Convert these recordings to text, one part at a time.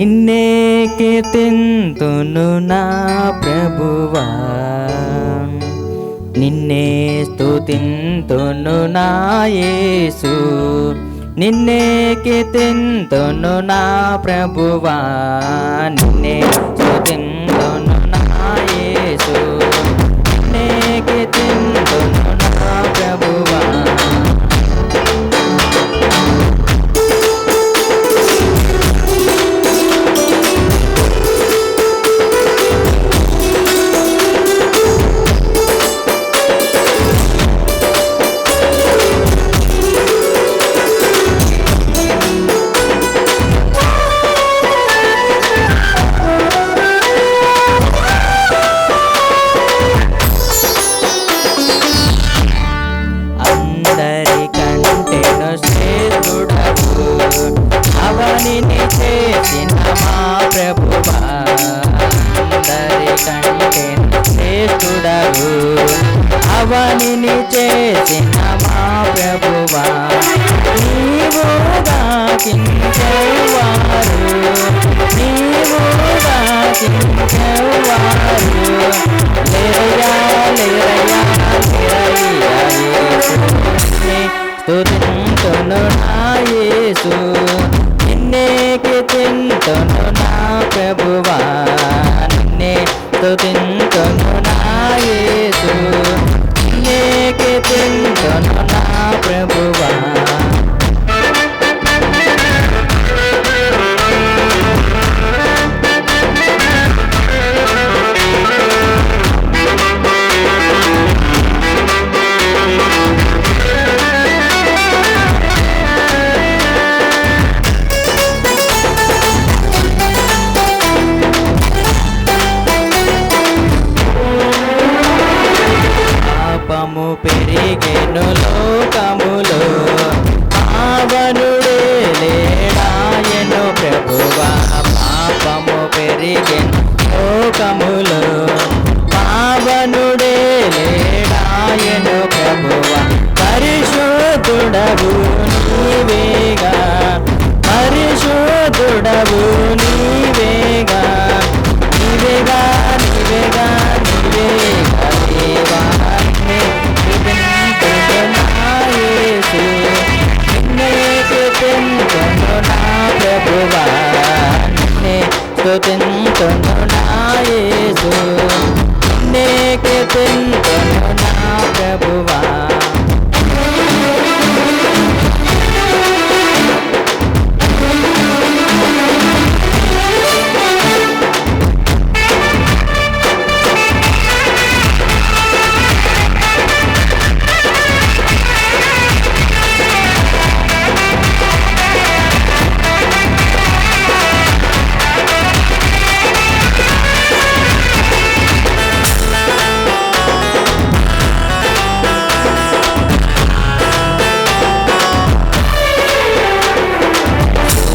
నిన్నే కీర్తింతును నా ప్రభువా. నిన్నే స్తుతింతును నా యేసు. నిన్నే కీర్తింతును నా ప్రభువా. నిన్నే స్తుతింతును నా యేసు. నిన్నే కీర్తింతును అవనిని చేసిన మా ప్రభువా నీవు దాకించేవారు నీవు దాకించేవారు లేరయ్యా లేరయ్యా లేరయ్యా యేసుని స్తుతింతును నా ప్రభువా నా ప్రభువా పరిశుద్ధుడవు నీవేగా పరిశుద్ధుడవు నీవేగా. నీవేగా నీవేగా నీవేగా దేవాన్ని కృపించును నిన్నే కృపించును నా ప్రభువా నిన్నే స్తుతించును నా నిన్నే కృపించును నా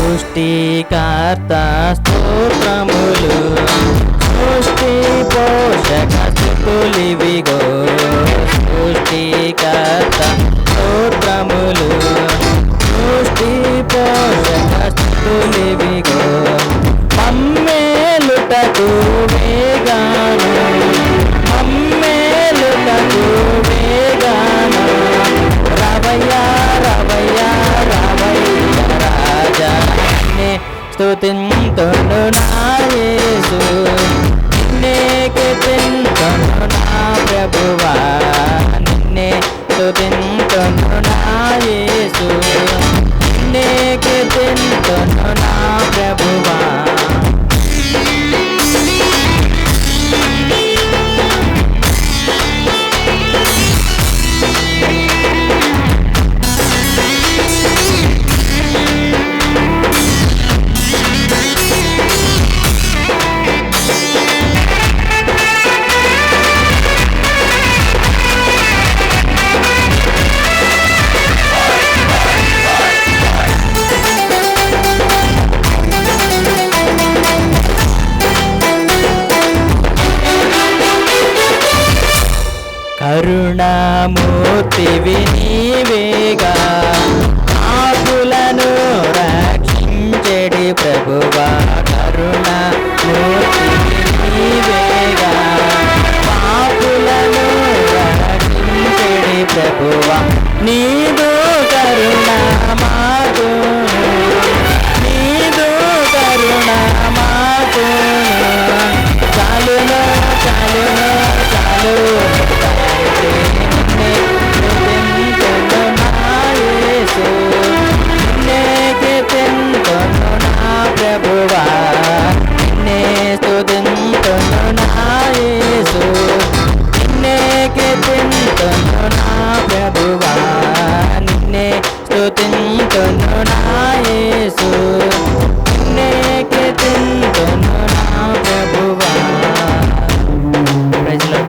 సృష్టికర్త స్తోత్రములు సృష్టి పోషక స్థుతులివిగో సృష్టికర్త కరుణామూర్తి వినివేగా. ఆకులను రక్షించడి ప్రభువా కరుణామూర్తివి వినివేగా. పాపులను రక్షించడి ప్రభువా నీదు కరుణమాకు నీదు కరుణ చాలు చాలు చాలు.